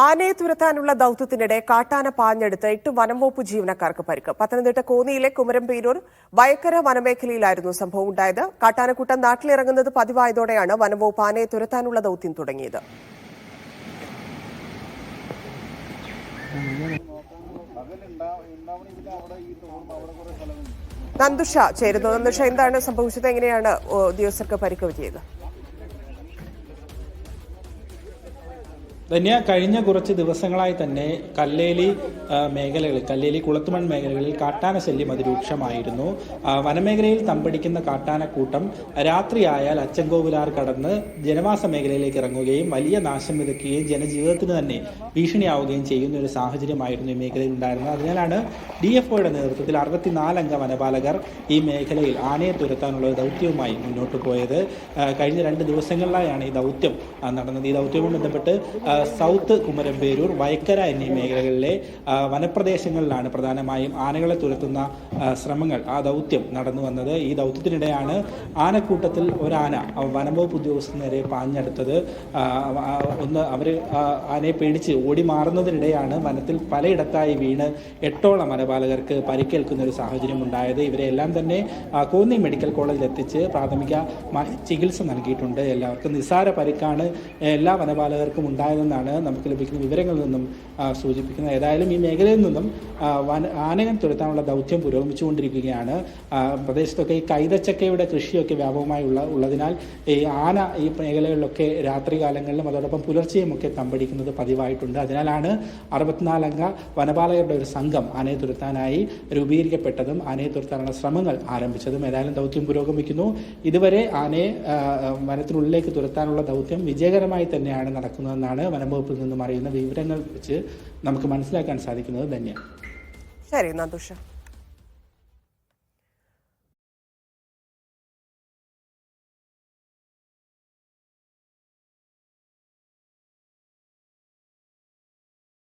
ആനയെ തുരത്താനുള്ള ദൌത്യത്തിനിടെ കാട്ടാന പാഞ്ഞെടുത്ത് എട്ട് വനംവകുപ്പ് ജീവനക്കാർക്ക് പരിക്ക്. പത്തനംതിട്ട കോന്നിയിലെ കുമരംപേരൂർ വയക്കര വനമേഖലയിലായിരുന്നു സംഭവം ഉണ്ടായത്. കാട്ടാനക്കൂട്ടം നാട്ടിലിറങ്ങുന്നത് പതിവായതോടെയാണ് വനംവകുപ്പ് ആനയെ തുരത്താനുള്ള ദൌത്യം തുടങ്ങിയത്. നന്ദുഷ ചേരുന്നു. നന്ദുഷ എന്താണ് സംഭവിച്ചത്? എങ്ങനെയാണ് ഉദ്യോഗസ്ഥർക്ക് പരിക്ക് പറ്റിയത്? ധന്യ കഴിഞ്ഞ കുറച്ച് ദിവസങ്ങളായി തന്നെ കല്ലേലി മേഖലകളിൽ കല്ലേലി കുളത്തുമൺ മേഖലകളിൽ കാട്ടാന ശല്യം അതിരൂക്ഷമായിരുന്നു. വനമേഖലയിൽ തമ്പടിക്കുന്ന കാട്ടാനക്കൂട്ടം രാത്രിയായാൽ അച്ചൻകോവിലാർ കടന്ന് ജനവാസ മേഖലയിലേക്ക് ഇറങ്ങുകയും വലിയ നാശം വിതയ്ക്കുകയും ജനജീവിതത്തിന് തന്നെ ഭീഷണിയാവുകയും ചെയ്യുന്ന ഒരു സാഹചര്യമായിരുന്നു ഈ മേഖലയിൽ ഉണ്ടായിരുന്നത്. അതിനാലാണ് ഡി എഫ് ഒയുടെ നേതൃത്വത്തിൽ അറുപത്തിനാലംഗ വനപാലകർ ഈ മേഖലയിൽ ആനയെ തുരത്താനുള്ള ദൗത്യവുമായി മുന്നോട്ട് പോയത്. കഴിഞ്ഞ രണ്ട് ദിവസങ്ങളിലായാണ് ഈ ദൗത്യം നടന്നത്. ഈ ദൗത്യവുമായി ബന്ധപ്പെട്ട് സൗത്ത് കുമരമ്പേരൂർ വയക്കര എന്നീ മേഖലകളിലെ വനപ്രദേശങ്ങളിലാണ് പ്രധാനമായും ആനകളെ തുരത്തുന്ന ശ്രമങ്ങൾ ആ ദൗത്യം നടന്നു വന്നത്. ഈ ദൗത്യത്തിനിടെയാണ് ആനക്കൂട്ടത്തിൽ ഒരാന വനംവകുപ്പ് ഉദ്യോഗസ്ഥ നേരെ പാഞ്ഞെടുത്തത്. ഒന്ന് അവർ ആനയെ പേടിച്ച് ഓടി മാറുന്നതിനിടെയാണ് വനത്തിൽ പലയിടത്തായി വീണ് എട്ടോളം വനപാലകർക്ക് പരിക്കേൽക്കുന്ന ഒരു സാഹചര്യം ഉണ്ടായത്. ഇവരെ എല്ലാം തന്നെ കോന്നി മെഡിക്കൽ കോളേജിൽ എത്തിച്ച് പ്രാഥമിക ചികിത്സ നൽകിയിട്ടുണ്ട്. എല്ലാവർക്കും നിസ്സാര പരിക്കാണ്. എല്ലാ വനപാലകർക്കും ഉണ്ടായതെന്നാണ് നമുക്ക് ലഭിക്കുന്ന വിവരങ്ങളിൽ നിന്നും സൂചിപ്പിക്കുന്നത്. ഏതായാലും ഈ മേഖലയിൽ നിന്നും ആനകൾ തുരത്താനുള്ള ദൗത്യം പുരോഗമിച്ചുകൊണ്ടിരിക്കുകയാണ്. പ്രദേശത്തൊക്കെ ഈ കൈതച്ചക്കയുടെ കൃഷിയൊക്കെ വ്യാപകമായി ഉള്ള ഉള്ളതിനാൽ ഈ ആന ഈ മേഖലകളിലൊക്കെ രാത്രി കാലങ്ങളിലും അതോടൊപ്പം പുലർച്ചെയും ഒക്കെ തമ്പടിക്കുന്നത് പതിവായിട്ടുണ്ട്. അതിനാലാണ് അറുപത്തിനാലംഗ വനപാലകരുടെ ഒരു സംഘം ആനയെ തുരത്താനായി രൂപീകരിക്കപ്പെട്ടതും ആനയെ തുരത്താനുള്ള ശ്രമങ്ങൾ ആരംഭിച്ചതും. ഏതായാലും ദൗത്യം പുരോഗമിക്കുന്നു. ഇതുവരെ ആനയെ വനത്തിനുള്ളിലേക്ക് തുരത്താനുള്ള ദൗത്യം വിജയകരമായി തന്നെയാണ് നടക്കുന്നതെന്നാണ് വനംവകുപ്പിൽ നിന്നും അറിയുന്ന വിവരങ്ങൾ വെച്ച് നമുക്ക് മനസ്സിലാക്കാൻ സാധിക്കുന്നത് തന്നെയാണ് ശരി നന്ദുഷ.